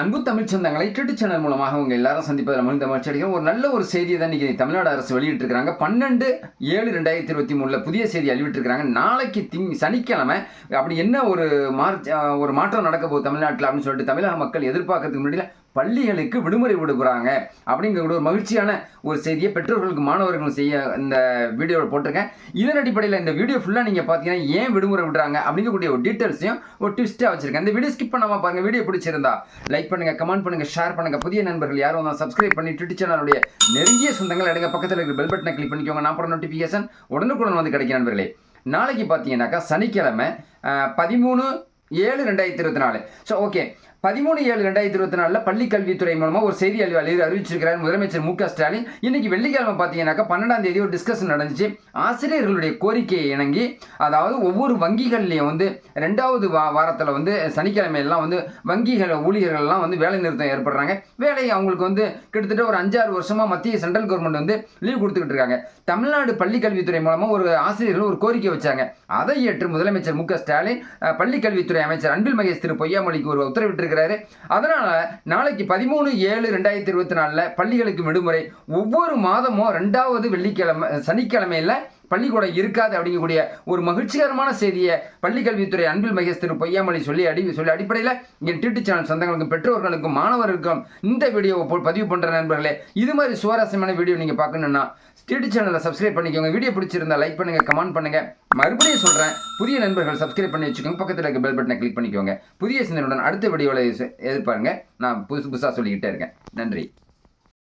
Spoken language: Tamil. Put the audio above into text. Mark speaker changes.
Speaker 1: அன்பு தமிழ் சொந்தங்களை ட்விட்டர் சேனல் மூலமாக உங்கள் எல்லாரும் சந்திப்பதில் மகிழ்ந்த மகிழ்ச்சி ஒரு நல்ல ஒரு செய்தியை தான் இன்னைக்கு தமிழ்நாடு அரசு வெளியிட்டிருக்கிறாங்க. பன்னெண்டு ஏழு ரெண்டாயிரத்தி இருபத்தி மூணில் புதிய செய்தி வெளியிட்டிருக்காங்க நாளைக்கு திங் சனிக்கிழமை அப்படி என்ன ஒரு மார்ச் ஒரு மாற்றம் நடக்க போகுது தமிழ்நாட்டில் அப்படின்னு சொல்லிட்டு தமிழக மக்கள் எதிர்பார்க்கறதுக்கு முன்னாடி பள்ளிகளுக்கு விடுமுறை விடுகிறாங்க. அப்படிங்கிற ஒரு மகிழ்ச்சியான ஒரு செய்தியை பெற்றோர்களுக்கு மாணவர்களும் செய்ய இந்த வீடியோவில் போட்டிருக்கேன். இதன் அடிப்படையில் இந்த வீடியோ ஃபுல்லாக நீங்கள் பார்த்தீங்கன்னா ஏன் விடுமுறை விடுறாங்க அப்படிங்கக்கூடிய ஒரு டீட்டெயில்ஸையும் ஒரு ட்விஸ்ட்டாக வச்சிருக்கேன். இந்த வீடியோ ஸ்கிப் பண்ணாமல் பாருங்கள் வீடியோ பிடிச்சிருந்தா லைக் பண்ணுங்கள் கமெண்ட் பண்ணுங்கள் ஷேர் பண்ணுங்கள் புதிய நண்பர்கள் யாரும் வந்தால் சப்ஸ்கிரைப் பண்ணி ட்விட்டர் சேனலுடைய நெருங்கிய சொந்தங்கள் எடுங்க. பக்கத்தில் இருக்கிற பெல் பட்டனை கிளிக் பண்ணிக்கோங்க. நான் போகிற நோட்டிஃபிகேஷன் உடனுக்குடன் வந்து கிடைக்கும் நண்பர்களே. நாளைக்கு பார்த்தீங்கன்னாக்கா சனிக்கிழமை பதிமூணு ஏழு ரெண்டாயிரத்தி இருபத்தி நாலு. ஸோ ஓகே பதிமூணு ஏழு ரெண்டாயிரத்தி இருபத்தி நாலில் பள்ளி கல்வித்துறை மூலமாக ஒரு செய்தி அறிவு அறிவிச்சிருக்கிறார் முதலமைச்சர் மு க ஸ்டாலின். இன்னைக்கு வெள்ளிக்கிழமை பார்த்தீங்கன்னாக்கா பன்னெண்டாம் தேதி ஒரு டிஸ்கஷன் நடந்துச்சு. ஆசிரியர்களுடைய கோரிக்கையை இணங்கி அதாவது ஒவ்வொரு வங்கிகள்லையும் வந்து ரெண்டாவது வா வாரத்தில் வந்து சனிக்கிழமையெல்லாம் வந்து வங்கிகள் ஊழியர்கள்லாம் வந்து வேலை நிறுத்தம் ஏற்படுறாங்க. வேலையை அவங்களுக்கு வந்து கிட்டத்தட்ட ஒரு அஞ்சாறு வருஷமாக மத்திய சென்ட்ரல் கவர்மெண்ட் வந்து லீவ் கொடுத்துக்கிட்டு இருக்காங்க. தமிழ்நாடு பள்ளி கல்வித்துறை மூலமாக ஒரு ஆசிரியர்கள் ஒரு கோரிக்கை வச்சாங்க. அதை ஏற்று முதலமைச்சர் மு க ஸ்டாலின் பள்ளிக்கல்வித்துறை பள்ளி அமைச்சர் அன்பில் மகேஷ் திரு பொய்யாமொழிக்கு ஒரு உத்தரவிட்டிருக்கிறாரு. அதனால நாளைக்கு பதிமூணு ஏழு ரெண்டாயிரத்தி இருபத்தி நாலில் பள்ளிகளுக்கு விடுமுறை. ஒவ்வொரு மாதமும் ரெண்டாவது வெள்ளிக்கிழமை சனிக்கிழமையில் பள்ளிக்கூடம் இருக்காது அப்படிங்கக்கூடிய ஒரு மகிழ்ச்சிகரமான செய்தியை பள்ளிக்கல்வித்துறை அன்பில் மகேஷ் திரு பொய்யாமொழி சொல்லி அடி சொல்லி அடிப்படையில் என் டியூட்டி சேனல் சொந்தங்களுக்கும் பெற்றோர்களுக்கும் மாணவர்களுக்கும் இந்த வீடியோவை போல் பதிவு பண்ணுற நண்பர்களே இது மாதிரி சுவாரஸ்யமான வீடியோ நீங்கள் பார்க்கணுன்னா டியூட்டி சேனலை சப்ஸ்கிரைப் பண்ணிக்கோங்க. வீடியோ பிடிச்சிருந்தா லைக் பண்ணுங்கள் கமெண்ட் பண்ணுங்கள் மறுபடியும் சொல்கிறேன் புதிய நண்பர்கள் சப்ஸ்கிரைப் பண்ணி வச்சுக்கோங்க. பக்கத்தில் இருக்க பெல் பட்டனை கிளிக் பண்ணிக்கோங்க. புதிய சிந்தனையுடன் அடுத்த வீடியோவில் எதிர்பாருங்க. நான் புதுசு புதுசாக சொல்லிக்கிட்டே இருக்கேன். நன்றி.